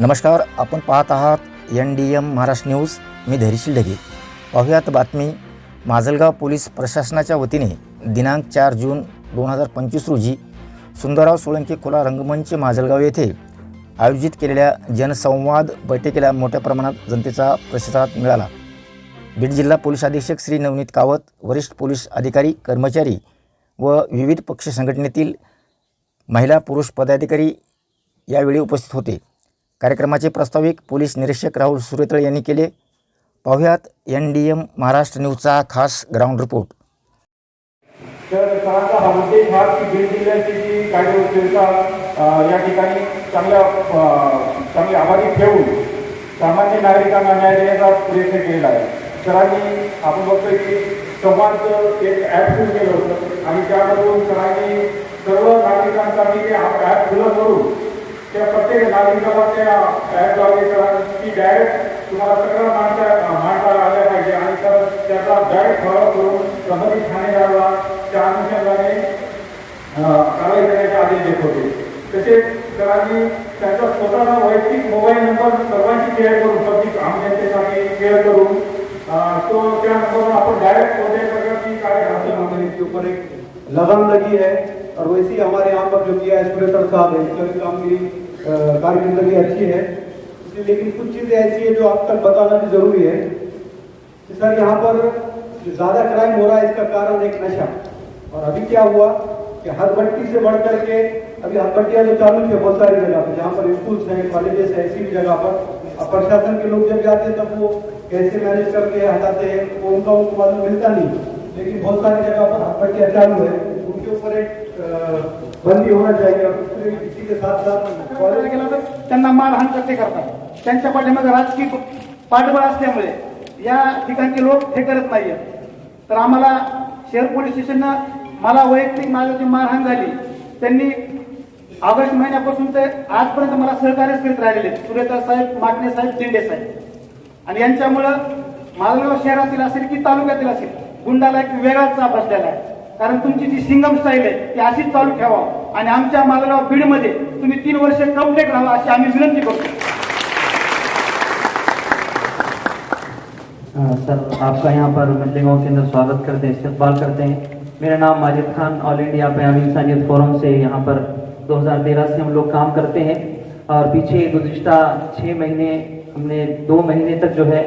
नमस्कार आपण पाहत आहात N D M Maharashtra news. मी धैर्यशील ढगे. पाहुयात बातमी. माजलगाव पोलीस प्रशासनाच्या वतीने दिनांक चार जून दोन हजार पंचवीस रोजी सुंदरराव सोळंके खुला रंगमंच माजलगाव येथे आयोजित केलेल्या जनसंवाद बैठकीला मोठ्या प्रमाणात जनतेचा प्रतिसाद मिळाला. बीड जिल्हा पोलीस अधीक्षक श्री नवनीत कावत वरिष्ठ पोलीस अधिकारी कर्मचारी व विविध पक्ष संघटनेतील महिला पुरुष पदाधिकारी यावेळी उपस्थित होते. कार्यक्रमाचे प्रास्ताविक पोलीस निरीक्षक राहुल सुरेतळ यांनी केले. पाहुयात एन डी एम महाराष्ट्र न्यूजचा खास ग्राउंड रिपोर्ट. तर सरांचा हा उद्देश हा की बीड जिल्ह्याची जी कायदेव्यवस्था या ठिकाणी चांगल्या चांगली आबादी ठेवून सामान्य नागरिकांना न्याय देण्याचा प्रयत्न केलेला आहे. सरांनी आपण बघतोय की संवादचं एक ॲप सुरू केलं होतं आणि त्यामधून सरांनी सर्व नागरिकांसाठी ते ॲप खुलं करून त्या प्रत्येक नागरिकाला डायरेक्ट तुम्हाला तक्रार मांडता मांडता आल्या पाहिजे डायरेक्ट फॉलो करून संबंधित ठाणेदाराला त्या अनुषंगाने कारवाई करण्याचे आदेश देत होते तसेच सरांनी त्यांचा स्वतःचा वैयक्तिक मोबाईल नंबर सर्वांची शेअर करून पब्लिक आम जनतेसाठी शेअर करून अं, तो त्या आपण डायरेक्ट कोणत्याही प्रकारची कार्य हमारे इसके ऊपर एक लगाम लगी है। और वैसे ही हमारे यहाँ पर जो किया है सुरेतर साहब है इसका कामगिरी अ, कारकर्दगी अच्छी है। लेकिन कुछ चीज़ें ऐसी है जो आप तक बताना भी ज़रूरी है कि सर यहाँ पर ज़्यादा क्राइम हो रहा है इसका कारण एक नशा। और अभी क्या हुआ कि हर भट्टी से बढ़ करके अभी हर भट्टियाँ जो चालू थी बहुत सारी जगह पर जहाँ पर स्कूल्स हैं कॉलेजेस हैं ऐसी भी जगह पर। अब प्रशासन के लोग जब जाते हैं तब वो कैसे मैनेज करके हटाते हैं वो उनका उनको मालूम मिलता नहीं। लेकिन बहुत सारी जगह पर हर भट्टियाँ चालू है। उनके ऊपर एक बंदी होना चाहिए और के साथ साथ कॉलेज गेला तर त्यांना मारहाण करते करतात. त्यांच्या पाठीमागे राजकीय पाठबळ असल्यामुळे या ठिकाणचे लोक हे करत नाहीये तर आम्हाला शहर पोलीस स्टेशननं मला वैयक्तिक माझ्या जी मारहाण झाली त्यांनी ऑगस्ट महिन्यापासून ते आजपर्यंत मला सहकार्यच करीत राहिलेले सुरेता साहेब माटणे साहेब दिंडे साहेब. आणि यांच्यामुळं मालगाव शहरातील असेल की तालुक्यातील असेल गुंडाला एक वेगळाच चाप असलेला आहे कारण तुमची जी सिंगम स्टाईल आहे ती अशीच चालू ठेवा. आणि आमच्या मालगाव बीडमध्ये तुम्ही तीन वर्ष कंप्लीट राहा अशी आम्ही विनंती करतो. सर आपका यहाँ पर मिल्ले के अंदर स्वागत करते हैं इस्तेमाल करते हैं। मेरा नाम Majid Khan All India Payami Insaniyat Forum से यहाँ पर 2013 से हम लोग काम करते हैं। और पीछे गुजश्ता छः महीने हमने दो महीने तक जो है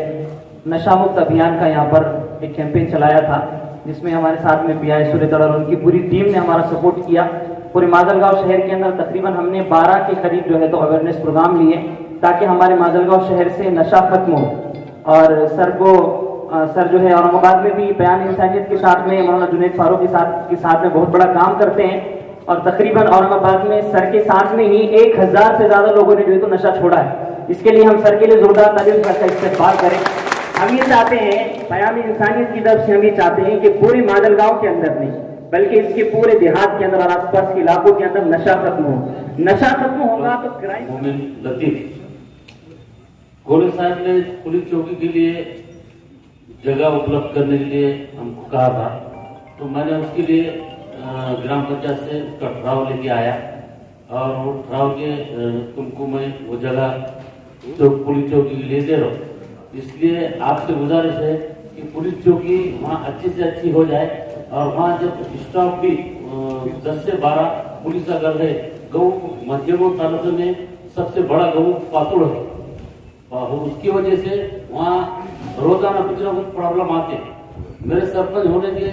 नशा मुक्त अभियान का यहाँ पर एक कैंपेन चलाया था। जिसमें हमारे साथ में पी आई सूर्यतड़ और उनकी पूरी टीम ने हमारा सपोर्ट किया। पूरे माजलगांव शहर के अंदर तकरीबन हमने 12 के करीब जो है तो अवेयरनेस प्रोग्राम लिए, ताकि हमारे माजलगांव शहर से नशा खत्म हो। और सर को सर जो है औरंगाबाद में भी बयान इंसानियत के साथ में, मौलाना जुनेद फारूक के साथ के साथ में बहुत बड़ा काम करते हैं। और तकरीबन औरंगाबाद में सर के साथ में ही एक हज़ार से ज़्यादा लोगों ने जो है तो नशा छोड़ा है। इसके लिए हम सर के लिए जोरदार तालीम का इस्तेमाल करें। हम ये चाहते हैं बयान इंसानियत की तरफ़ से हम ये चाहते हैं कि पूरे माजलगांव के अंदर नहीं, बल्कि इसके पूरे देहात के अंदर और आसपास के इलाकों के अंदर नशा खत्म हो। नशा खत्म होगा तो क्राइम लतीफ गोले साहब ने पुलिस चौकी के लिए जगह उपलब्ध करने के लिए हमको कहा था। तो मैंने उसके लिए ग्राम पंचायत से उसका ठहराव लेके आया और वो ठहराव के तुमको मैं वो जगह पुलिस चौकी के लिए दे रहा हूँ। इसलिए आपसे गुजारिश है कि पुलिस चौकी वहाँ अच्छी से अच्छी हो जाए और वहाँ जब स्टाफ भी दस से बारह पुलिस अगर है गऊ मध्यमो तालुके में सबसे बड़ा गऊ पातुड़ है। और उसकी वजह से वहाँ रोज़ाना कुछ ना कुछ प्रॉब्लम आते मेरे सरपंच होने के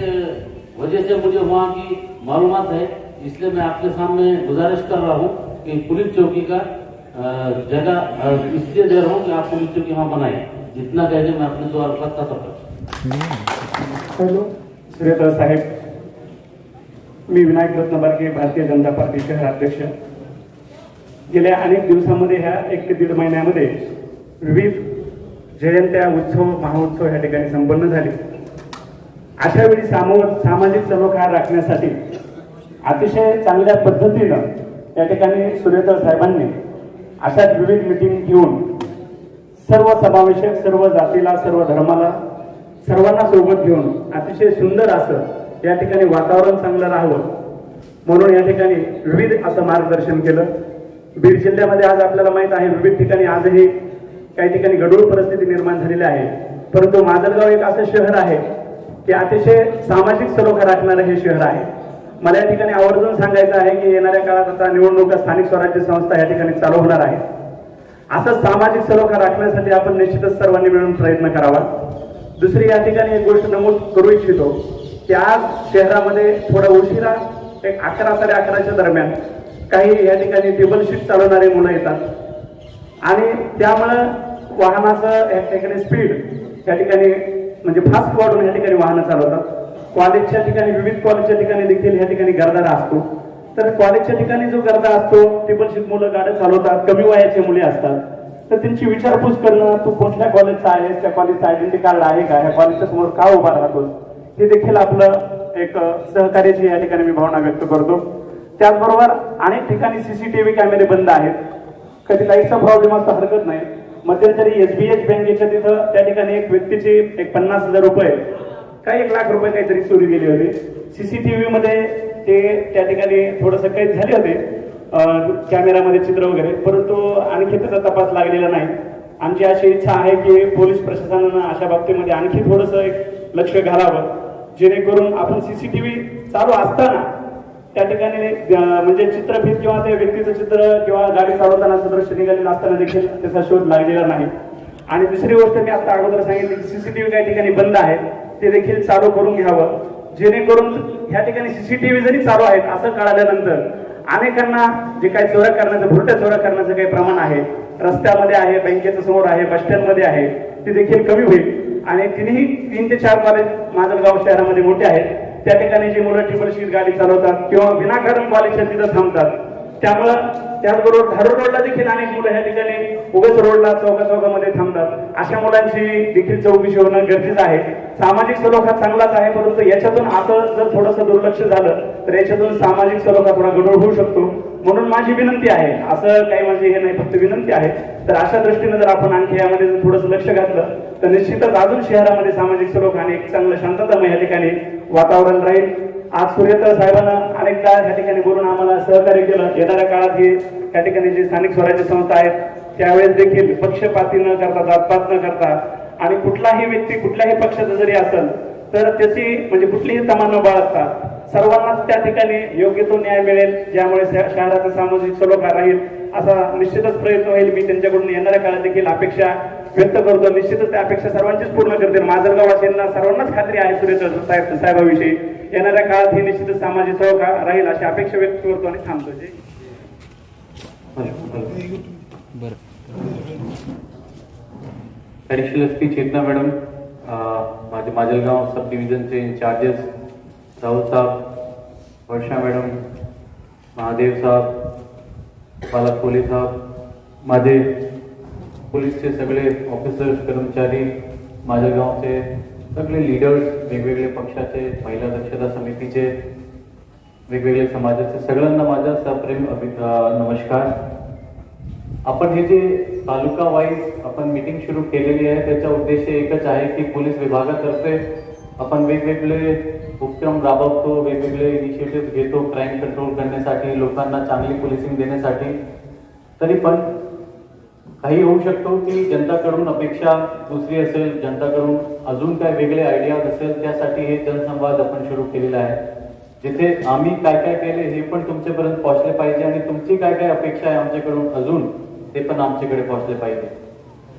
वजह से मुझे वहाँ की मालूमात है, इसलिए मैं आपके सामने गुजारिश कर रहा हूँ कि पुलिस चौकी का जगह इसलिए दे रहा हूँ कि आप पुलिस चौकी वहाँ बनाए। जितना कह दे मैं अपने द्वार करता सकता हॅलो सुरेंद्र साहेब। मी विनायक रत्न बारके भारतीय जनता पार्टी शहर अध्यक्ष। गेल्या अनेक दिवसामध्ये ह्या एक ते दीड महिन्यामध्ये विविध जयंत्या उत्सव महोत्सव ह्या ठिकाणी संपन्न झाले. अशा वेळी सामो सामाजिक सलोखा राखण्यासाठी अतिशय चांगल्या पद्धतीनं या ठिकाणी सुरेंद्र साहेबांनी अशाच विविध मिटिंग घेऊन सर्व समावेशक सर्व जातीला सर्व धर्माला सर्वांना सोबत घेऊन अतिशय सुंदर असं या ठिकाणी वातावरण चांगलं राहावं म्हणून या ठिकाणी विविध असं मार्गदर्शन केलं. बीड जिल्ह्यामध्ये आज आपल्याला माहीत आहे विविध ठिकाणी आजही काही ठिकाणी गढूळ परिस्थिती निर्माण झालेली आहे. परंतु माजलगाव एक असं शहर आहे की अतिशय सामाजिक सरोखा राखणारं हे शहर आहे. मला या ठिकाणी आवर्जून सांगायचं आहे की येणाऱ्या काळात आता निवडणुका स्थानिक स्वराज्य संस्था या ठिकाणी चालू होणार आहे. असं सामाजिक सलोखा राखण्यासाठी आपण निश्चितच सर्वांनी मिळून प्रयत्न करावा. दुसरी या ठिकाणी एक गोष्ट नमूद करू इच्छितो. की आज शहरामध्ये थोडा उशिरा एक अकरा साडे अकराच्या दरम्यान काही या ठिकाणी टेबल शीट चालवणारे मुलं येतात. आणि त्यामुळं वाहनाचं या ठिकाणी स्पीड या ठिकाणी म्हणजे फास्ट वाढून या ठिकाणी वाहनं चालवतात. कॉलेजच्या ठिकाणी विविध कॉलेजच्या ठिकाणी देखील या ठिकाणी गर्दारा असतो. तर कॉलेजच्या ठिकाणी जो गर्दा असतो टेबल शीट मुलं गाड्या चालवतात कमी वयाचे मुले असतात. तर त्यांची विचारपूस करणं तू कोणत्या कॉलेजचा आहेस त्या कॉलेजचा आयडेंटिटी कार्ड आहे का? ह्या कॉलेजच्या समोर का उभा राहतोस? हे देखील आपलं एक सहकार्याची या ठिकाणी मी भावना व्यक्त करतो. त्याचबरोबर अनेक ठिकाणी सीसीटीव्ही कॅमेरे बंद आहेत. कधी लाईटचा प्रॉब्लेम असता हरकत नाही. मध्यंतरी एसबीएच बँकेच्या तिथं त्या ठिकाणी एक व्यक्तीची एक पन्नास हजार रुपये काही एक लाख रुपये काहीतरी चोरी गेली होती. सीसीटीव्ही मध्ये ते त्या ठिकाणी थोडंसं काही झाले होते कॅमेरामध्ये चित्र वगैरे. परंतु आणखी त्याचा तपास लागलेला नाही. आमची अशी इच्छा आहे की पोलीस प्रशासनानं अशा बाबतीमध्ये आणखी थोडंसं एक लक्ष घालावं. जेणेकरून आपण सीसीटीव्ही चालू असताना त्या ठिकाणी म्हणजे चित्रफित किंवा त्या व्यक्तीचं चित्र किंवा गाडी चालवताना दृश्य निघालेलं असताना देखील त्याचा शोध लागलेला नाही. आणि दुसरी गोष्ट मी आता अगोदर सांगितली की सीसीटीव्ही काही ठिकाणी बंद आहे ते देखील चालू करून घ्यावं. जेणेकरून ह्या ठिकाणी सीसीटीव्ही जरी चालू आहेत असं कळाल्यानंतर अनेकांना जे काही चोऱ्या करण्याचं भुरट्या चोऱ्या करण्याचं काही प्रमाण आहे रस्त्यामध्ये आहे बँकेच्या समोर आहे बसमध्ये आहे ते देखील कमी होईल. आणि तिन्ही तीन ते चार कॉलेज माजलगाव शहरामध्ये मोठे आहेत. त्या ठिकाणी जी मुलं टिपरशीर गाडी चालवतात किंवा विनाकारण कॉलेजच्या तिथं थांबतात. त्यामुळं त्याचबरोबर धारूर रोडला देखील अनेक मुलं ह्या ठिकाणी उगच रोडला चौका चौकामध्ये थांबतात. अशा मुलांची देखील चौकशी होणं गरजेचं आहे. सामाजिक सलोखा चांगलाच आहे परंतु याच्यातून असं जर थोडंसं दुर्लक्ष झालं तर याच्यातून सामाजिक सलोखा थोडा गडूळ होऊ शकतो. म्हणून माझी विनंती आहे असं काही माझी हे नाही फक्त विनंती आहे तर अशा दृष्टीने जर आपण आणखी यामध्ये जर थोडंसं लक्ष घातलं तर निश्चितच अजून शहरामध्ये सामाजिक सलोखा आणि एक चांगलं शांततामय या ठिकाणी वातावरण राहील. आज सूर्यकर साहेबांना अनेकदा या ठिकाणी बोलून आम्हाला सहकार्य केलं. येणाऱ्या काळात हे त्या ठिकाणी जी स्थानिक स्वराज्य संस्था आहेत त्यावेळेस देखील पक्षपाती न करता जातपात न करता आणि कुठलाही व्यक्ती कुठल्याही पक्षाचा जरी असेल तर त्याची म्हणजे कुठलीही तमा न बाळगता सर्वांनाच त्या ठिकाणी योग्य तो न्याय मिळेल ज्यामुळे शहराचा सामाजिक सलोखा राहील असा निश्चितच प्रयत्न होईल. मी त्यांच्याकडून येणाऱ्या काळात देखील अपेक्षा व्यक्त करतो. निश्चितच त्या अपेक्षा सर्वांचीच पूर्ण करतील. माजलगाववासियांना सर्वांनाच खात्री आहे सुरेश साहेब साहेबाविषयी. येणाऱ्या काळात ही निश्चित सामाजिक सहकार राहील अशी अपेक्षा व्यक्त करतो आणि थांबतो. Additional S P Chetana madam माझे माजलगाव सब डिव्हिजनचे इन्चार्जेस राहुल साहब वर्षा मॅडम महादेव साहब बाला पोलीस साहब माझे पोलीसचे सगळे ऑफिसर्स कर्मचारी माजलगावचे सगळे लीडर्स वेगवेगळे पक्षाचे महिला दक्षता समितीचे वेगवेगळे समाजाचे सगळ्यांना माझा सप्रेम अभि नमस्कार. आपण हे जे तालुका वाईज आपण मीटिंग सुरू केलेली आहे त्याचा उद्देश एकच आहे की पोलीस विभागातर्फे आपण वेगवेगळे उपक्रम राबवतो वेगवेगळे इनिशिएटिव्ह घेतो क्राईम कंट्रोल करण्यासाठी लोकांना चांगली पोलिसिंग देण्यासाठी. तरी पण काही होऊ शकतो की जनताकडून अपेक्षा दुसरी असेल जनताकडून अजून काय वेगळे आयडियाज असेल त्यासाठी हे जनसंवाद आपण सुरू केलेला आहे. जिथे आम्ही काय काय केले हे पण तुमच्यापर्यंत पोहोचले पाहिजे आणि तुमची काय काय अपेक्षा आहे आमच्याकडून अजून ते पण आमच्याकडे पोहोचले पाहिजे.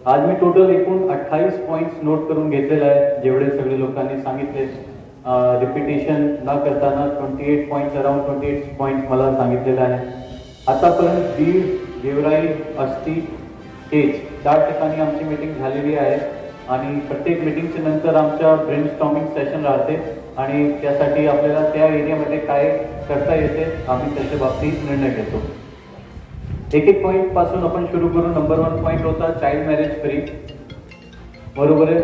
आज मी टोटल एकूण अठ्ठावीस पॉईंट्स नोट करून घेतलेले आहे जेवढे सगळे लोकांनी सांगितले. रिपिटेशन न करताना twenty eight point around twenty eight point मला सांगितलेलं आहे. आतापर्यंत बीड गेवराई अष्टी स्टेज चार ठिकाणी आमची मीटिंग झालेली आहे. आणि प्रत्येक मीटिंगच्या नंतर आमच्या ब्रेन स्टॉमिंग सेशन राहते. आणि त्यासाठी आपल्याला त्या एरियामध्ये काय करता येते आम्ही त्याच्या बाबतीत निर्णय घेतो. एक एक पॉईंटपासून आपण सुरू करू. नंबर वन पॉईंट होता चाइल्ड मॅरेज फ्री बरोबर आहे.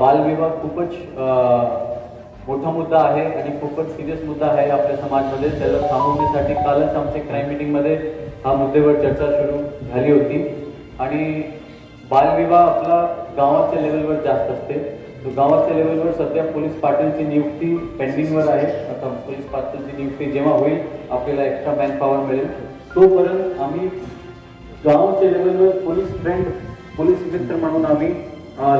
बालविवाह खूपच मोठा मुद्दा आहे आणि खूपच सिरियस मुद्दा आहे आपल्या समाजमध्ये. त्याला थांबवण्यासाठी कालच आमच्या क्राईम मीटिंगमध्ये हा मुद्द्यावर चर्चा सुरू झाली होती. आणि बालविवाह आपला गावाच्या लेवलवर जास्त असते. तो गावाच्या लेवलवर सध्या पोलीस पाटीलची नियुक्ती पेंडिंगवर आहे. आता पोलीस पाटीलची नियुक्ती जेव्हा होईल आपल्याला एक्स्ट्रा मॅन पॉवर मिळेल. तोपर्यंत आम्ही गावाच्या लेवलवर पोलीस फ्रेंड पोलीस मित्र म्हणून आम्ही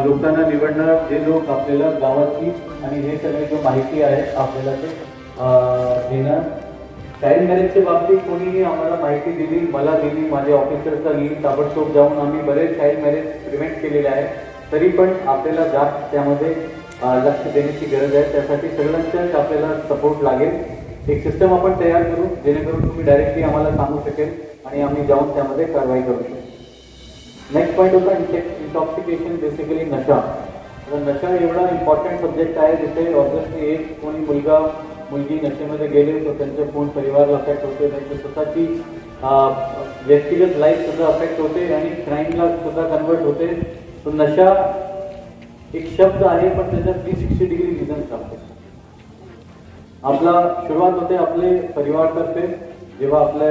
लोकांना निवडणार. जे लोक आपल्याला गावाची आणि हे सगळे जो माहिती आहे आपल्याला ते देणार. चाइल्ड मॅरेजच्या बाबतीत कोणीही आम्हाला माहिती दिली मला दिली. माझ्या ऑफिसरचा लिहिली ताबडतोब जाऊन आम्ही बरेच चाइल्ड मॅरेज प्रिव्हेंट केलेले आहे तरी पण आपल्याला जास्त त्यामध्ये लक्ष देण्याची गरज आहे. त्यासाठी सगळ्यांचाच आपल्याला सपोर्ट लागेल. एक सिस्टम आपण तयार करू जेणेकरून तुम्ही डायरेक्टली आम्हाला सांगू शकेल आणि आम्ही जाऊन त्यामध्ये कारवाई करू शकतो नेक्स्ट पॉईंट होता इंटॉक्सिकेशन बेसिकली नशा. नशा एवढा इम्पॉर्टंट सब्जेक्ट आहे जिथे ऑब्विसली एक कोणी मुलगा मुलगी नशेमध्ये गेले तर त्यांच्या पूर्ण परिवाराला अफेक्ट होते त्यांची स्वतःची व्यक्तिगत लाईफ सुद्धा अफेक्ट होते आणि क्राईमला सुद्धा कन्वर्ट होते. तो नशा एक शब्द आहे पण त्याच्यात थ्री सिक्स्टी डिग्री रिझन लागते आपला सुरुवात होते आपले परिवारतर्फे जेव्हा आपल्या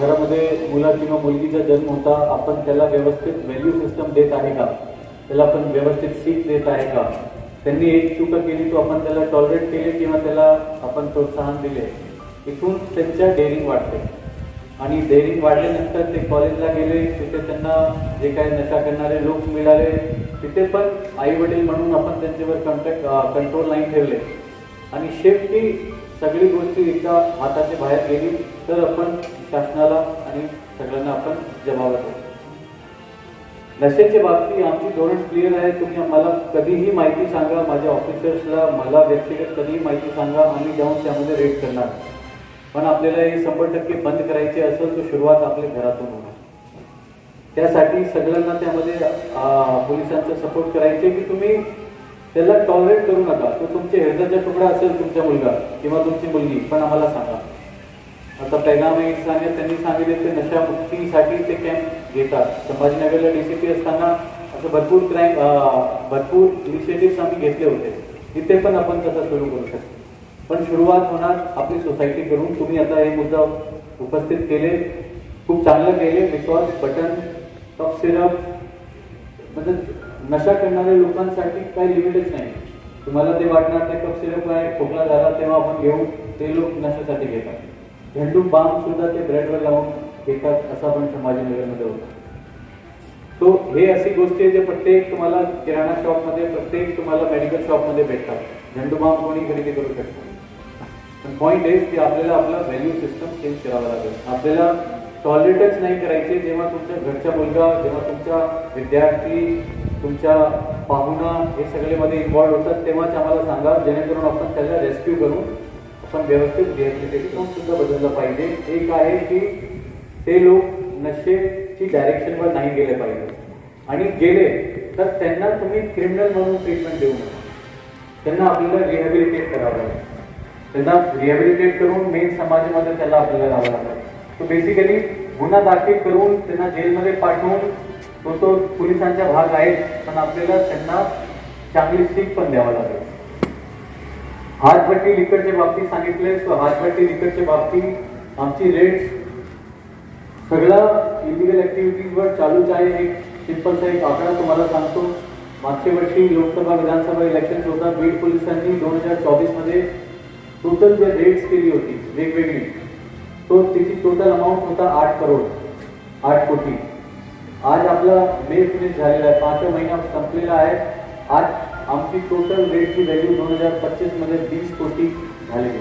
घरामध्ये मुला किंवा मुलगीचा जन्म होता आपण त्याला व्यवस्थित व्हॅल्यू सिस्टम देत आहे का? त्याला आपण व्यवस्थित सीख देत आहे का? त्यांनी एक चूक केली तो आपण त्याला टॉलरेट केले किंवा त्याला आपण प्रोत्साहन दिले. इथून त्यांच्या डेअरिंग वाढते. आणि डेअरिंग वाढल्यानंतर ते कॉलेजला गेले तिथे त्यांना जे काही नशा करणारे लोक मिळाले तिथे पण आई वडील म्हणून आपण त्यांच्यावर कॉन्टॅक्ट कंट्रोल नाही ठेवले. आणि शेवटी सगळी गोष्टी एकदा हाताच्या बाहेर गेली तर आपण शासनाला आणि सगळ्यांना आपण जमावत होतो नशेच्या बाबतीत आमची धोरण क्लिअर आहे. तुम्ही आम्हाला कधीही माहिती सांगा. माझ्या ऑफिसर्सला मला व्यक्तिगत कधीही माहिती सांगा. आम्ही जाऊन त्यामध्ये रेट करणार. पण आपल्याला हे शंभर टक्के बंद करायचे असेल तर सुरुवात आपल्या घरातून होणार. त्यासाठी सगळ्यांना त्यामध्ये पोलिसांचा सपोर्ट करायचे की तुम्ही त्याला टॉलरेट करू नका. तो तुमच्या हृदयाचा तुकडा असेल तुमचा मुलगा किंवा तुमची मुलगी पण आम्हाला सांगा. आता पैगाम सांगितलं त्यांनी सांगितले ते नशा मुक्तीसाठी ते कॅम्प घेतात संभाजीनगरला डीसीपी असताना असं भरपूर क्राईम भरपूर इनिशिएटिव्ह आम्ही घेतले होते. तिथे पण आपण तसं सुरू करू शकतो. पण सुरुवात होणार आपली सोसायटी करून. तुम्ही आता हे मुद्दा उपस्थित केले. खूप चांगलं केले. बिकॉज बटन कफ सिरप म्हणजे नशा करणाऱ्या लोकांसाठी काही लिमिटच नाही. तुम्हाला ते वाटणार ते कप सिरप काय खोकला झाला तेव्हा आपण घेऊ. ते लोक नशासाठी घेतात. झेंडू बाम सुद्धा ते ब्रेडवर लावून एकाच असा पण संभाजीनगरमध्ये होता. तो हे अशी गोष्टी आहे जे प्रत्येक तुम्हाला किराणा शॉपमध्ये प्रत्येक तुम्हाला मेडिकल शॉपमध्ये भेटतात. झेंडूबाम कोणी खरेदी करू शकतो. पण पॉईंट आहे की आपल्याला आपला व्हॅल्यू सिस्टम चेंज करावा लागेल. आपल्याला टॉयलेटच नाही करायचे जेव्हा तुमच्या घरचा मुलगा जेव्हा तुमच्या विद्यार्थी तुमच्या पाहुणा हे सगळे मध्ये होतात तेव्हाच आम्हाला सांगा जेणेकरून आपण त्याला रेस्क्यू करून आपण व्यवस्थित रिहॅबिलिटेशन सुद्धा बदललं पाहिजे. एक आहे की ते लोक नशेची डायरेक्शनवर नाही गेले पाहिजे. आणि गेले तर त्यांना तुम्ही क्रिमिनल म्हणून ट्रीटमेंट देऊ नका. त्यांना आपल्याला रिहॅबिलिटेट करावं लागेल. त्यांना रिहॅबिलिटेट करून मेन समाजामध्ये त्याला आपल्याला राहावं लागेल. तो बेसिकली गुन्हा दाखल करून त्यांना जेलमध्ये पाठवून तो तो पोलिसांचा भाग आहे पण आपल्याला त्यांना चांगली सीख पण द्यावं लागेल. हातभट्टी लिकडच्या बाबतीत सांगितले तर हातभट्टी लिकडच्या बाबतीत आमची रेट्स सगळा इलिगल ऍक्टिव्हिटीजवर चालूच आहे. एक सिंपलचा एक आकडा तुम्हाला सांगतो. मागच्या वर्षी लोकसभा, विधानसभा इलेक्शन होता. बीड पोलिसांनी दोन हज़ार चोवीस मध्ये टोटल जे रेट्स केली होती, वेगवेगळी तो तिची टोटल अमाऊंट होता आठ करोड, आठ कोटी. आज आपला मे फिनिश आहे. पाचव्या महिना संपलेला आहे. आज आमची टोटल रेटची व्हॅल्यू दोन हज़ार पच्चीस मध्ये वीस कोटी आहे.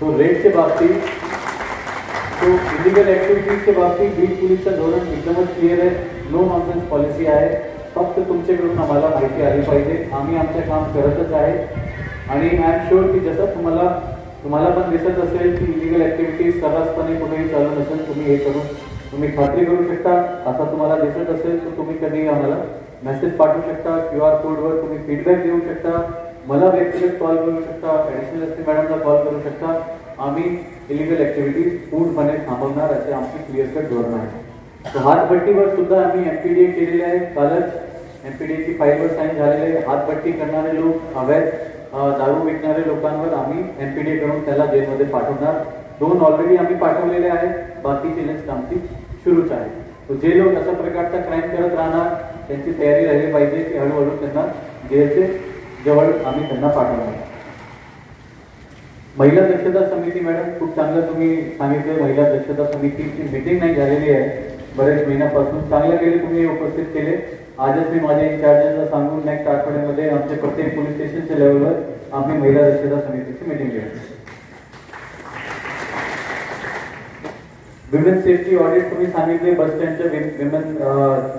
तो रेटच्या बाबतीत तो इलिगल ॲक्टिव्हिटीजच्या बाबतीत बीड पोलीसचं धोरण एकदमच क्लिअर आहे. नो नॉनसेन्स पॉलिसी आहे. फक्त तुमच्याकडून आम्हाला माहिती आली पाहिजे. आम्ही आमचं काम करतच आहे. आणि आय एम शुअर की जसं तुम्हाला तुम्हाला पण दिसत असेल की इलिगल ॲक्टिव्हिटीज सर्रासपणे कुठेही चालू नसेल तुम्ही हे करून तुम्ही खात्री करू शकता. असं तुम्हाला दिसत असेल तर तुम्ही कधी आम्हाला मेसेज पाठवू शकता. क्यू आर कोडवर तुम्ही फीडबॅक देऊ शकता. मला व्यक्तिगत कॉल करू शकता. ॲडिशनल एस पी मॅडमला कॉल करू शकता. आम्ही इलिगल ऍक्टिव्हिटीज पूर्णपणे थांबवणार असे आमचे क्लिअर कट धोरण आहे. तर हातपट्टीवर सुद्धा आम्ही एमपीडीए केलेले आहे. कालच एमपीडीएची फाईलवर साईन झालेले आहे. करणारे लोक अवैध दारू विकणारे लोकांवर आम्ही एमपीडीए करून त्याला जेलमध्ये पाठवणार. दोन ऑलरेडी आम्ही पाठवलेले आहेत. बाकीची लिस्ट आमची सुरूच आहे. तर जे लोक अशा प्रकारचा क्राईम करत राहणार त्यांची तयारी राहिली पाहिजे की हळूहळू त्यांना जेलचे जवळ आम्ही त्यांना पाठवणार. महिला दक्षता समिती मॅडम खूप चांगलं तुम्ही सांगितलं. महिला दक्षता समितीची मीटिंग नाही झालेली आहे. बरेच महिन्यापासून चांगल्या वेळी तुम्ही उपस्थित केले. आजच मी माझ्या इंचार्जेसला सांगून नेक्स्ट आठवड्यामध्ये आमच्या प्रत्येक पोलीस स्टेशनच्या लेवलवर आम्ही महिला दक्षता समितीची मीटिंग घेऊ. विमेन सेफ्टी ऑडिट तुम्ही सांगितले bus स्टँडच्या women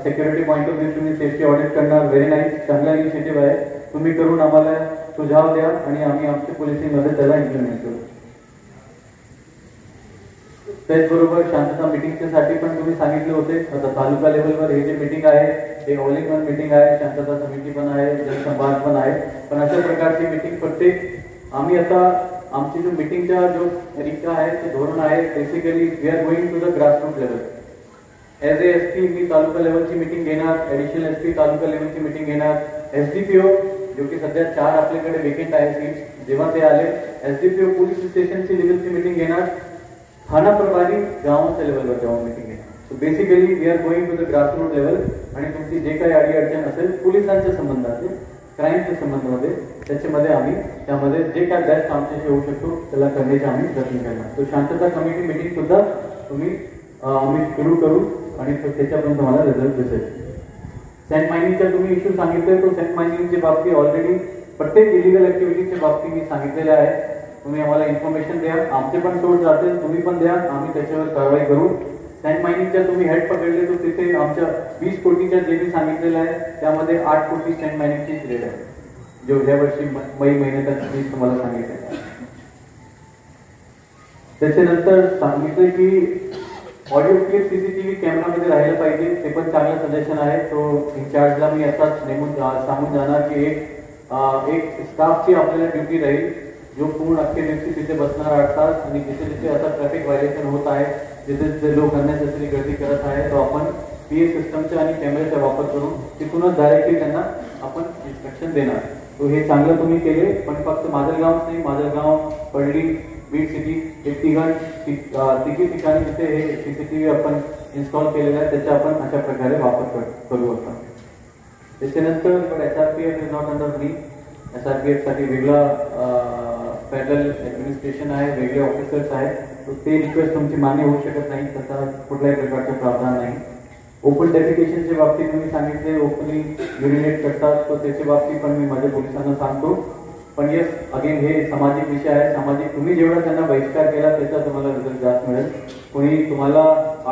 security point of view तुम्ही सेफ्टी ऑडिट करणार. व्हेरी नाईस चांगला इनिशिएटिव्ह आहे. तुम्ही करून आम्हाला सुझाव द्या आणि आम्ही आमच्या पोलिसिंगमध्ये त्याला इम्प्लिमेंट करू. त्याचबरोबर शांतता मिटिंगच्या साठी पण तुम्ही सांगितले होते. आता तालुका लेवलवर हे जे मिटिंग आहे हे ऑल इन वन मिटिंग आहे. शांतता समिती पण आहे जनसंवाद पण आहे. पण अशा प्रकारची मिटिंग प्रत्येक आम्ही आता आमची जो मिटिंगचा जो तरीका आहे ते धोरण आहे basically we are going to the grassroot level as A S P मी तालुका लेवलची मिटिंग घेणार ॲडिशनल एस पी तालुका लेवलची मिटिंग घेणार. एस डी पी ओ जो की सध्या चार आपल्याकडे वेकेंट आहे सीट जेव्हा ते आले S D P O police स्टेशनची लेवलची मिटिंग घेणार. थाना प्रभारी गावाच्या लेवलवर जाऊन मिटिंग घेणार. So basically we are going to the grassroot level आणि तुमची जे काही अडी अडचण असेल पोलिसांच्या संबंधातले क्राईमच्या संबंधामध्ये त्याच्यामध्ये आम्ही त्यामध्ये जे काय बेस्ट आमच्याशी होऊ शकतो त्याला करण्याचे आम्ही प्रयत्न करणार. तो शांतता कमिटी मिटिंग सुद्धा तुम्ही आम्ही सुरू करू आणि त्याच्यापर्यंत तुम्हाला रिझल्ट दिसेल. सेंट मायनिंगचा तुम्ही इश्यू सांगितले तो सेंट मायनिंगच्या बाबतीत ऑलरेडी प्रत्येक इलिगल ऍक्टिव्हिटीच्या बाबतीत मी सांगितलेले आहे. तुम्ही आम्हाला इन्फॉर्मेशन द्या. आमचे पण सोर्स जाते तुम्ही पण द्या. आम्ही त्याच्यावर कारवाई करू. सेंट मायनिंगच्या तुम्ही हेड पकडले तर तिथे आमच्या वीस कोटीच्या जे मी सांगितलेलं आहे त्यामध्ये आठ कोटी सेंट मायनिंगचीच रेट आहे. जो ह्या वर्षी मई महिन्यात मी तुम्हाला सांगितलं त्याच्यानंतर सांगितलं की ऑडिओ क्लिप सीसीटीव्ही कॅमेरामध्ये राहिलं पाहिजे ते पण चांगलं सजेशन आहे तो इन्चार्जला मी आताच नेमून सांगून जाणार की एक एक स्टाफची आपल्याला ड्युटी राहील जो पूर्ण अख्खे दिवशी तिथे बसणार आठ तास आणि जिथे जिथे आता ट्रॅफिक व्हायलेशन होत आहे जिथे जिथे लोक अन्नेसेसरी गर्दी करत आहे तो आपण पी ए सिस्टमचा आणि कॅमेऱ्याचा वापर करून तिथूनच डायरेक्टली त्यांना आपण इन्स्ट्रक्शन देणार तो हे चांगलं तुम्ही केले पण फक्त माजलगावच नाही माजलगाव पडली बीड सिटी हे तिघां तिघी ठिकाणी जिथे हे व्ही आपण इन्स्टॉल केलेलं आहे त्याचा आपण अशा प्रकारे वापर करू आपण त्याच्यानंतर S R P F is not under me S R P एफसाठी वेगळा फेडरल ऍडमिनिस्ट्रेशन आहे वेगळे ऑफिसर्स आहेत. तर ते रिक्वेस्ट तुमची मान्य होऊ शकत नाही तसा कुठल्याही प्रकारचा प्रावधान नाही. ओपन डेफिकेशनच्या बाबतीत तुम्ही सांगितले ओपनली युरिनेट करतात तर त्याच्या बाबतीत पण मी माझ्या पोलिसांना सांगतो. पण येस अगेन हे सामाजिक विषय आहे. सामाजिक तुम्ही जेवढा त्यांना बहिष्कार केला त्याचा तुम्हाला रिझल्ट जास्त मिळेल. कोणी तुम्हाला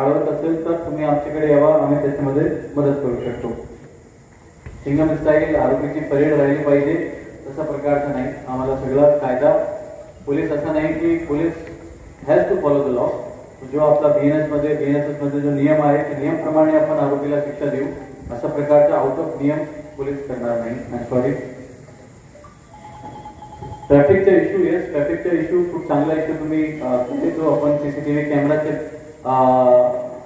अडवत असेल तर तुम्ही आमच्याकडे यावा. आम्ही त्याच्यामध्ये मदत करू शकतो. सिंगम स्टाईल आरोग्याची परेड राहिली पाहिजे तसा प्रकारचं नाही. आम्हाला सगळा कायदा पोलीस असा नाही की police has to follow the law जो आपला बी एनएसमध्ये एसमध्ये जो नियम आहे त्या नियमप्रमाणे आपण आरोपीला शिक्षा देऊ अशा प्रकारचा आउट ऑफ नियम पोलीस करणार नाही. सॉरी ट्रॅफिकचा इश्यू येस ट्रॅफिकचा इश्यू खूप चांगला इश्यू तुम्ही कुठे जो आपण सीसीटीव्ही कॅमेराचे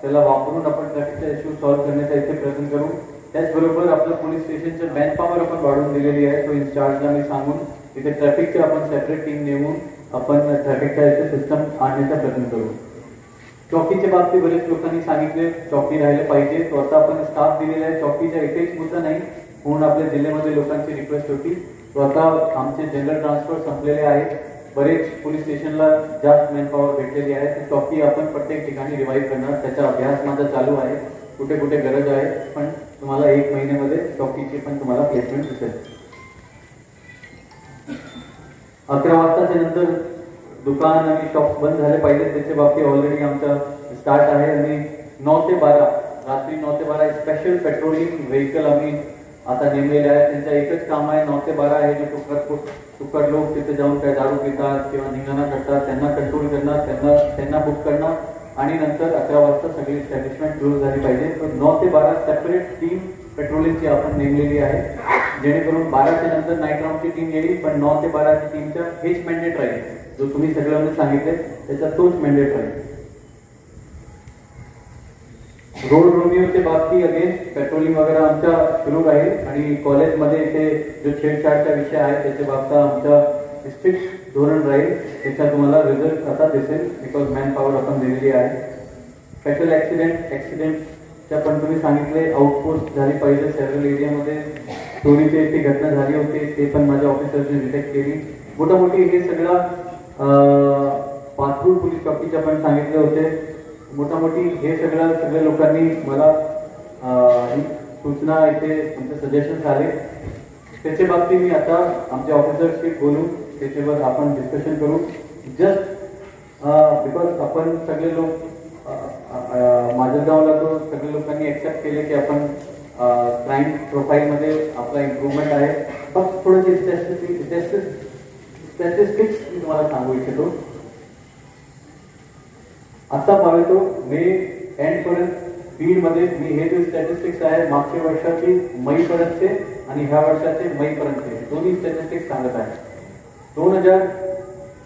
त्याला वापरून आपण ट्रॅफिकचा इश्यू सॉल्व्ह करण्याचा इथे प्रयत्न करू. त्याचबरोबर आपलं पोलीस स्टेशनचं मॅन पॉवर आपण वाढवून दिलेली आहे. तो इन्चार्जला मी सांगून तिथे ट्रॅफिकचे आपण सेपरेट टीम नेमून आपण ट्रॅफिकच्या इथे सिस्टम आणण्याचा प्रयत्न करू. चौकीच्या बाबतीत बरेच लोकांनी सांगितले चौकी राहिले पाहिजे. तो आता आपण स्टाफ दिलेला आहे. चौकीच्या इथेच मुद्दा नाही. पूर्ण आपल्या जिल्ह्यामध्ये लोकांची रिक्वेस्ट होती. स्वतः आता आमचे जनरल ट्रान्सफर संपलेले आहेत. बरेच पोलीस स्टेशनला जास्त मॅनपॉवर भेटलेली आहे. ती चौकी आपण प्रत्येक ठिकाणी रिवाईव्ह करणार. त्याचा अभ्यास माझा चालू आहे. कुठे कुठे गरज आहे. पण तुम्हाला एक महिन्यामध्ये चौकीची पण तुम्हाला प्लेसमेंट दिसेल. अकरा वाजताच्या नंतर दुकान आणि शॉप्स बंद झाले. पाहिजे त्याच्या बाबतीत ऑलरेडी आमचा स्टार्ट आहे. आणि नऊ ते बारा रात्री नऊ ते बारा स्पेशल पेट्रोलिंग व्हेकल आम्ही आता नेमलेले आहेत त्यांच्या एकच काम आहे नऊ ते बारा हे जे टुकर टुकर लोक तिथे जाऊन काय दारू पितात किंवा निघाणा करतात त्यांना कंट्रोल करणार त्यांना त्यांना बुक करणार आणि नंतर अकरा वाजता सगळी एस्टॅब्लिशमेंट क्लोज झाली पाहिजे. तर नऊ ते बारा सेपरेट टीम पेट्रोलिंगची आपण नेमलेली आहे. जेणेकरून बाराच्या नंतर नाईट राऊंडची टीम येईल पण नऊ ते बाराच्या टीमच्या हेच मॅन्डेट राहील. जो तुम्ही सगळ्यांना सांगितले त्याचा तोच मॅन्डेट राहील. रोड रोमिओच्या बाबतीत अगेन पेट्रोलिंग वगैरे आमच्या सुरू राहील आणि कॉलेजमध्ये इथे जो छेडछाडचा विषय आहे त्याच्या बाबतीत आमचा स्ट्रिक्ट धोरण राहील. त्याचा तुम्हाला रिझल्ट आता दिसेल बिकॉज मॅन पॉवर आपण दिलेली आहे. स्पेशल ऍक्सिडेंट ॲक्सिडेंटच्या पण तुम्ही सांगितले आउटपोस्ट झाली पाहिजे सेव्हरल एरियामध्ये चोरीची ती घटना झाली होती ते पण माझ्या ऑफिसरने डिटेक्ट केली. मोठामोठी हे सगळा पाथरूड पोलीस चौकीच्या पण सांगितले होते. मोठामोठी हे सगळं सगळ्या लोकांनी मला सूचना इथे तुमचे सजेशन्स आले त्याच्या बाबतीत मी आता आमच्या ऑफिसरशी बोलू त्याच्यावर आपण डिस्कशन करू. जस्ट बिकॉज आपण सगळे लोक माझ्या गावाला तो सगळे लोकांनी एक्सेप्ट केले की आपण क्राईम प्रोफाईलमध्ये आपला इम्प्रूव्हमेंट आहे. फक्त थोडंसे स्टॅटिस्टिक्स स्टॅटिस्टिक्स मी तुम्हाला सांगू इच्छितो. आता पाहतो मे एंड पर्यंत बीडमध्ये मी हे जे स्टॅटिस्टिक्स आहे मागच्या वर्षाचे मई पर्यंतचे आणि ह्या वर्षाचे मई पर्यंतचे दोन्ही स्टॅटिस्टिक्स सांगत आहे. दोन हजार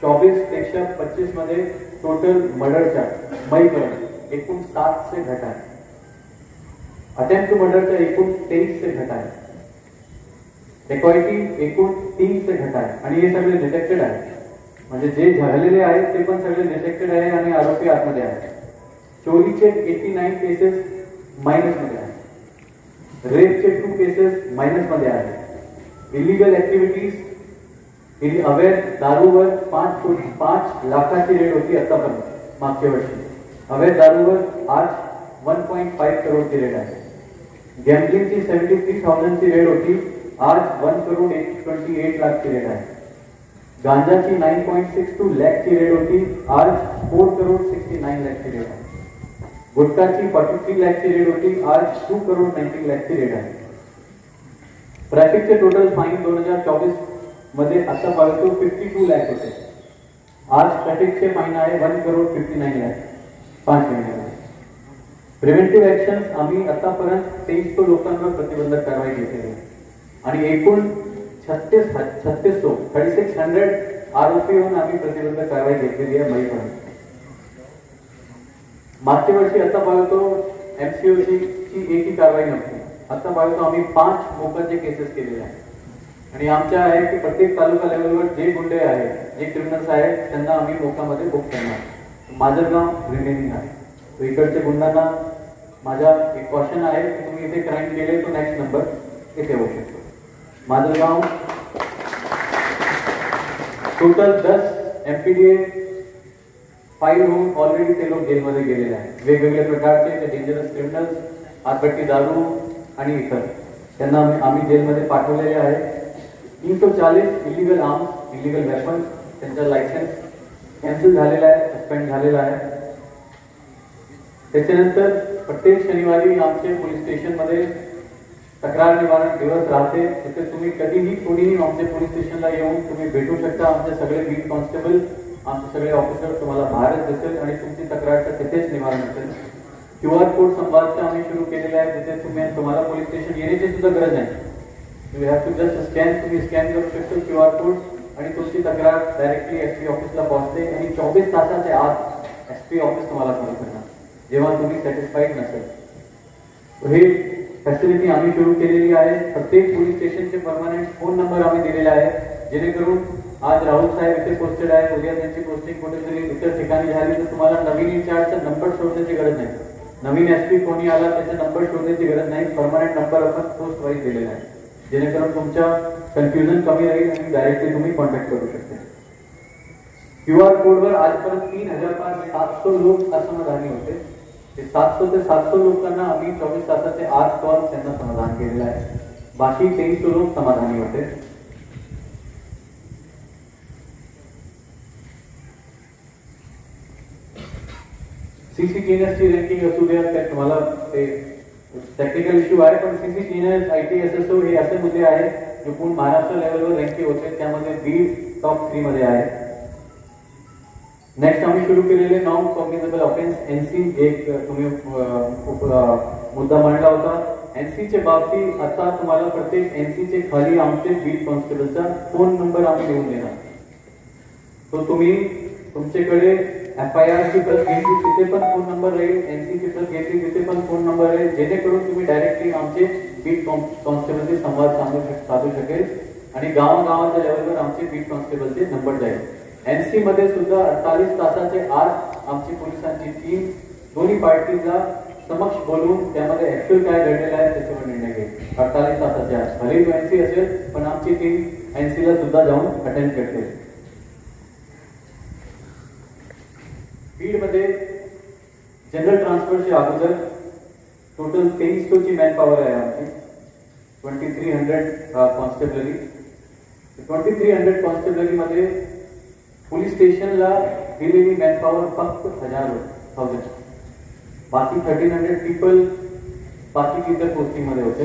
चोवीसपेक्षा पच्चीसमध्ये टोटल मर्डरच्या मई पर्यंत एकूण सात से घट आहे अटेम्प्ट टू मर्डरच्या एकूण तेवीस से घट आहे डेकॉइटी एकूण तीन से घट आहे आणि हे सगळे डिटेक्टेड आहे म्हणजे जे झालेले आहेत ते पण सगळे डिटेक्टेड आहे आणि आरोपी आतमध्ये आहे चोरीचे एटी नाईन केसेस मायनसमध्ये आहे रेपचे टू केसेस मायनसमध्ये आहे इलिगल ऍक्टिव्हिटीज अवेअर दारूवर पाच कोटी पाच लाखाची रेट होती आतापर्यंत मागच्या वर्षी. अवेअर दारूवर आज वन पॉईंट फाईव्ह करोडची रेट आहे. गॅम्बलिंगची सेव्हन्टी थ्री थाउजंडची रेट होती आज one crore eight twenty eight लाखची rate आहे. गांजाची नाईन पॉईंट सिक्स टू लॅकची रेट होती. आज फोर करोड सिक्स्टी नाईन लॅकची रेट आहे. गुटखाची फॉर्टी थ्री लॅकची रेट होती. आज टू करोड नाईन्टी लॅकची रेट आहे. ट्रॅफिकचे टोटल फाईन दोन हजार चोवीसमध्ये आता पाहतो फिफ्टी टू लॅक होते. आज ट्रॅफिकचे फाईन आहे one crore fifty nine lakh पाच महिन्यामध्ये प्रिव्हेंटिव्ह ऍक्शन आम्ही आतापर्यंत तेवीस लोकांवर प्रतिबंधक कारवाई घेतलेली आणि एकूण छत्तीस छत्तीस सो थर्टी सिक्स हंड्रेड आरोपीहून होऊन आम्ही प्रतिबंधक कारवाई घेतलेली आहे मईपर्यंत मागच्या वर्षी आता पाहतो एमसीओची ची एकही कारवाई नव्हती. आता पाहतो आम्ही पाच मोकांचे केसेस केलेले आहेत. आणि आमच्या आहे की प्रत्येक तालुका लेवलवर जे गुंडे आहेत जे क्रिमिनल्स आहेत त्यांना आम्ही मोकामध्ये बुक करणार. माझं गाव रिमेनिंग आहे. इकडच्या गुंडांना माझा एक क्वेश्चन आहे की तुम्ही इथे क्राईम केले तो नेक्स्ट नंबर इथे होऊ शकतो माझं नाव टोटल दस M P D A five होऊन ऑलरेडी ते लोक जेलमध्ये गेलेले आहेत. वेगवेगळ्या प्रकारचे ते डेंजरस क्रिमिनल्स आतपट्टी दारू आणि इतर. त्यांना आम्ही आम्ही जेलमध्ये पाठवलेले आहे. तीन सौ चाळीस इलिगल आर्म्स इलिगल वेपन्स त्यांचा लायसन्स कॅन्सल झालेला आहे सस्पेंड झालेला आहे. त्याच्यानंतर प्रत्येक शनिवारी आमचे पोलीस स्टेशनमध्ये तक्रार निवारण दिवस राहते तिथे तुम्ही कधीही कोणीही आमच्या पोलीस स्टेशनला येऊन तुम्ही भेटू शकता. आमचे सगळे बीट कॉन्स्टेबल आमचे सगळे ऑफिसर तुम्हाला बाहेरच दिसेल आणि तुमची तक्रार तर तिथेच निवारण असेल. क्यू आर कोड संवादचं आम्ही सुरू केलेले आहे. तिथे तुम्ही तुम्हाला पोलीस स्टेशन येण्याची सुद्धा गरज नाही. You have to just scan तुम्ही स्कॅन करू शकतो क्यू आर कोड आणि तुमची तक्रार डायरेक्टली एस पी ऑफिसला पोहोचते आणि चोवीस तासाच्या आत एस पी ऑफिस तुम्हाला कॉल करणार. जेव्हा तुम्ही सॅटिस्फाईड नसेल. हे फॅसिलिटी आम्ही सुरू केलेली आहे. प्रत्येक पोलीस स्टेशनचे परमानंट फ़ोन नंबर आम्ही दिलेला आहे. जेणेकरून आज राहुल साहेब इथे पोस्टेड आहे. उद्या त्यांची पोस्टिंग कुठेतरी इतर ठिकाणी झाली तर तुम्हाला नवीन इन्चार्जचा नंबर शोधण्याची गरज नाही. नवीन एस पी कोणी आला, त्याचा नंबर शोधण्याची गरज नाही. परमनंट नंबर आपण पोस्ट वाईज दिलेला आहे. जेणेकरून तुमच्या कन्फ्युजन कमी राहील आणि डायरेक्टली तुम्ही कॉन्टॅक्ट करू शकता. क्यू आर कोडवर आजपर्यंत तीन हज़ार पाच सातशे लोक असमाधानी होते ते सातशे ते सातशे लोकांना आम्ही चोवीस तासाचे आठ कॉल त्यांना समाधान केलेलं आहे. बाकी तेवीस लोक समाधानी होते. सीसीटीएनएसची रँकिंग असू द्या त्यात तुम्हाला ते टेक्निकल इश्यू आहे पण CCTNS I T S S O हे असे मुद्दे आहेत जे पूर्ण महाराष्ट्र लेवलवर रँकिंग होते त्यामध्ये बी टॉप थ्री मध्ये आहे. नेक्स्ट आम्ही सुरू केलेले नॉन कॉग्निझेबल ऑफेन्स एनसी एक तुम्ही मुद्दा मांडला होता. एनसीच्या बाबतीत आता तुम्हाला प्रत्येक एनसीचे खाली आमचे बीट कॉन्स्टेबलचा फोन नंबर आम्ही देऊन देणार. तो तुम्ही तुमच्याकडे एफ आय आर ची प्रत घेतली तिथे पण फोन नंबर राहील एनसी ची प्रत घेतली तिथे पण फोन नंबर राहील. जेणेकरून तुम्ही डायरेक्टली आमचे बीट कॉन्स्टेबलचे संवाद साधू साधू शकेल. आणि गावागावाच्या लेवलवर आमचे बीट कॉन्स्टेबलचे नंबर जाईल. एनसी मध्ये सुद्धा अडतालीस तासाचे आज आमची पोलिसांची टीम दोन्ही पार्टीला समक्ष बोलवून त्यामध्ये ऍक्च्युअल काय घडलेलं आहे त्याच्यावर निर्णय घेईल. अडतालीस तासाच्या आत भले एनसी असेल पण आमची टीम एनसीला सुद्धा जाऊन अटेंड करते. बीडमध्ये जनरल ट्रान्सफरच्या अगोदर टोटल तेवीसशेची मॅन पॉवर आहे आमची. Twenty three hundred constabulary twenty three hundred कॉन्स्टेबलरीमध्ये police स्टेशनला दिलेली मॅनपॉवर फक्त हजार थाउजंड बाकी थर्टीन हंड्रेड पीपल बाकी इतर पोस्टिंगमध्ये होते.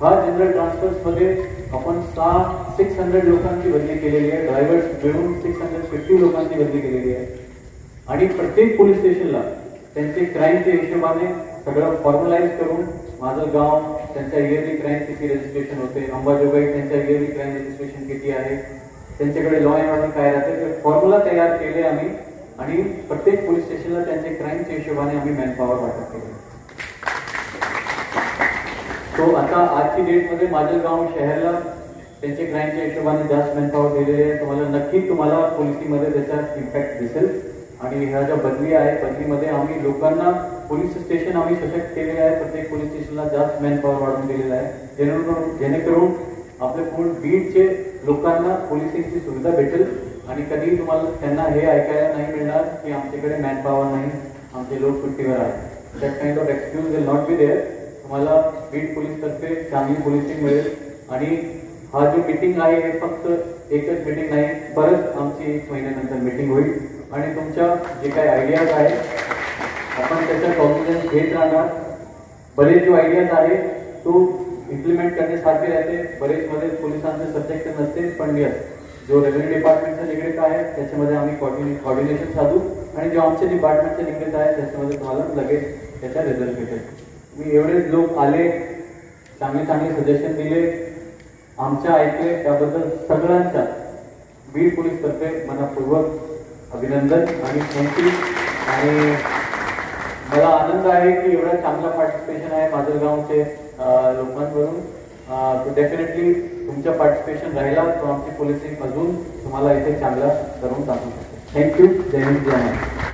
हा जनरल ट्रान्सफर्समध्ये आपण सहा सिक्स हंड्रेड लोकांची बदली केलेली आहे. ड्रायव्हर्स मिळून सिक्स हंड्रेड फिफ्टी लोकांची बदली केलेली आहे. आणि प्रत्येक पोलीस स्टेशनला त्यांचे क्राईमच्या हिशोबाने सगळं फॉर्मलाईज करून माझं गाव त्यांच्या इयरली क्राईम किती रजिस्ट्रेशन होते. अंबाजोगाई त्यांच्या इयरली क्राईम रजिस्ट्रेशन किती आहे? त्यांच्याकडे लॉ अँड ऑर्डर काय राहते ते फॉर्म्युला तयार केले आम्ही आणि प्रत्येक पोलीस स्टेशनला त्यांचे क्राईमच्या हिशोबाने आम्ही मॅनपॉवर वाटप केले. तो आता आजची डेटमध्ये माजलगाव शहराला त्यांचे क्राईमच्या हिशोबाने जास्त मॅनपॉवर दिलेले आहे. तुम्हाला नक्की तुम्हाला पोलिसीमध्ये त्याचा इम्पॅक्ट दिसेल. आणि ह्या ज्या बदली आहे बदलीमध्ये आम्ही लोकांना पोलीस स्टेशन आम्ही सशक्त केलेले आहे. प्रत्येक पोलीस स्टेशनला जास्त मॅनपॉवर वाढवून दिलेला आहे. जेणेकरून जेणेकरून आपले पूर्ण बीडचे लोकांना पोलिसिंगची सुविधा भेटेल आणि कधी तुम्हाला त्यांना हे ऐकायला नाही मिळणार की आमच्याकडे मॅन पॉवर नाही आमचे लोक सुट्टीवर आहे that kind of excuse will not be there तुम्हाला बीड पोलीसतर्फे चांगली पोलिसिंग मिळेल. आणि हा जो मीटिंग आहे हे फक्त एकच मीटिंग नाही परत आमची एक महिन्यानंतर मीटिंग होईल. आणि तुमच्या जे काही आयडियाज आहेत आपण त्याचा कॉन्फिडन्स घेत राहणार. बरेच जो आयडियाज आहे तो इम्प्लिमेंट करण्यासारखे राहते बरेच मध्ये पोलिसांचे सब्जेक्ट नसते पण यस जो रेव्हेन्यू डिपार्टमेंटचा निगडीत आहे त्याच्यामध्ये आम्ही कॉर्डिने कॉर्डिनेशन साधू. आणि जो आमच्या डिपार्टमेंटच्या निगडीत आहे त्याच्यामध्ये तुम्हाला लगेच त्याचा रिझल्ट भेटेल. मी एवढे लोक आले चांगले चांगले सजेशन दिले. आमच्या ऐकले त्याबद्दल सगळ्यांच्या बीड पोलीसतर्फे मनापूर्वक अभिनंदन आणि थँक्यू आणि मला आनंद आहे की एवढा चांगला पार्टिसिपेशन आहे माझं गावचे लोकांकडून डेफिनेटली तुमच्या पार्टिसिपेशन राहिला तर आमची पॉलिसी अजून तुम्हाला इथे चांगला करून टाकू शकते. थँक्यू जय हिंद जय महाराष्ट्र.